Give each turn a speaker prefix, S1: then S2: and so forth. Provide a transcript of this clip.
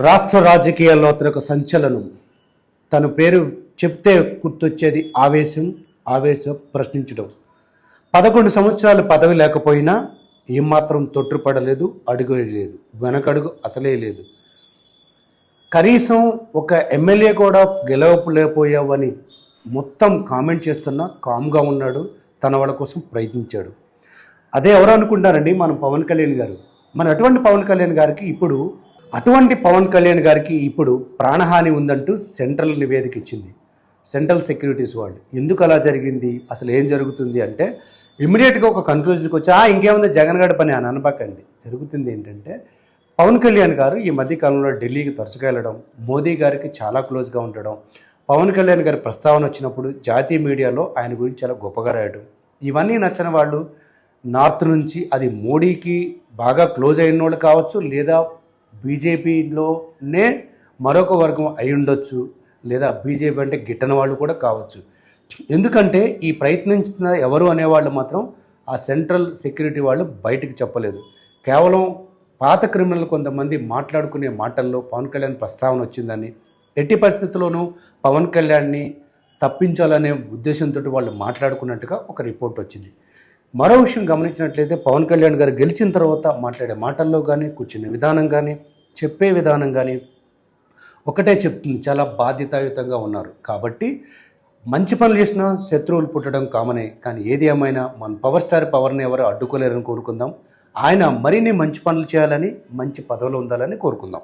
S1: రాష్ట్ర రాజకీయాల్లో అతను ఒక సంచలనం. తన పేరు చెప్తే గుర్తొచ్చేది ఆవేశం ఆవేశం ప్రశ్నించడం. పదకొండు సంవత్సరాలు పదవి లేకపోయినా ఏమాత్రం తొట్టుపడలేదు అడుగు లేదు వెనకడుగు అసలే లేదు. కనీసం ఒక ఎమ్మెల్యే కూడా గెలవలేకపోయావని మొత్తం కామెంట్ చేస్తున్నా కామ్గా ఉన్నాడు తన వాళ్ళ కోసం ప్రయత్నించాడు. అదే ఎవరు అనుకుంటారండి మన పవన్ కళ్యాణ్ గారు. మన అటువంటి పవన్ కళ్యాణ్ గారికి ఇప్పుడు అటువంటి పవన్ కళ్యాణ్ గారికి ఇప్పుడు ప్రాణహాని ఉందంటూ సెంట్రల్ నివేదిక ఇచ్చింది. సెంట్రల్ సెక్యూరిటీస్ వాళ్ళు. ఎందుకు అలా జరిగింది? అసలు ఏం జరుగుతుంది అంటే ఇమ్మీడియట్గా ఒక కన్క్లూజన్కి వచ్చి "ఆ, ఇంకేముంది? జగన్ గారి పని అని అనబాకండి జరుగుతుంది ఏంటంటే పవన్ కళ్యాణ్ గారు ఈ మధ్య కాలంలో ఢిల్లీకి తరచుగా వెళ్ళడం మోదీ గారికి చాలా క్లోజ్గా ఉండడం పవన్ కళ్యాణ్ గారి ప్రస్తావన వచ్చినప్పుడు జాతీయ మీడియాలో ఆయన గురించి చాలా గొప్పగా రాయడం ఇవన్నీ నచ్చని వాళ్ళు నార్త్ నుంచి అది మోడీకి బాగా క్లోజ్ అయిన వాళ్ళు కావచ్చు లేదా బీజేపీలోనే మరొక వర్గం అయి ఉండొచ్చు లేదా బీజేపీ అంటే గిట్టని వాళ్ళు కూడా కావచ్చు. ఎందుకంటే ఈ ప్రయత్నించిన ఎవరు అనేవాళ్ళు మాత్రం ఆ సెంట్రల్ సెక్యూరిటీ వాళ్ళు బయటకు చెప్పలేదు. కేవలం పాత క్రిమినల్ కొంతమంది మాట్లాడుకునే మాటల్లో పవన్ కళ్యాణ్ ప్రస్తావన వచ్చిందని ఎట్టి పరిస్థితుల్లోనూ పవన్ కళ్యాణ్ని తప్పించాలనే ఉద్దేశంతో వాళ్ళు మాట్లాడుకున్నట్టుగా ఒక రిపోర్ట్ వచ్చింది. మరో విషయం గమనించినట్లయితే పవన్ కళ్యాణ్ గారు గెలిచిన తర్వాత మాట్లాడే మాటల్లో కానీ కూర్చునే విధానం కానీ చెప్పే విధానం కానీ ఒకటే చెప్తుంది. చాలా బాధ్యతాయుతంగా ఉన్నారు. కాబట్టి మంచి పనులు చేసినా శత్రువులు పుట్టడం కామనే. కానీ ఏది ఏమైనా మన పవర్ స్టార్ పవర్ని ఎవరు అడ్డుకోలేరని కోరుకుందాం. ఆయన మరిన్ని మంచి పనులు చేయాలని మంచి పదవులు ఉండాలని కోరుకుందాం.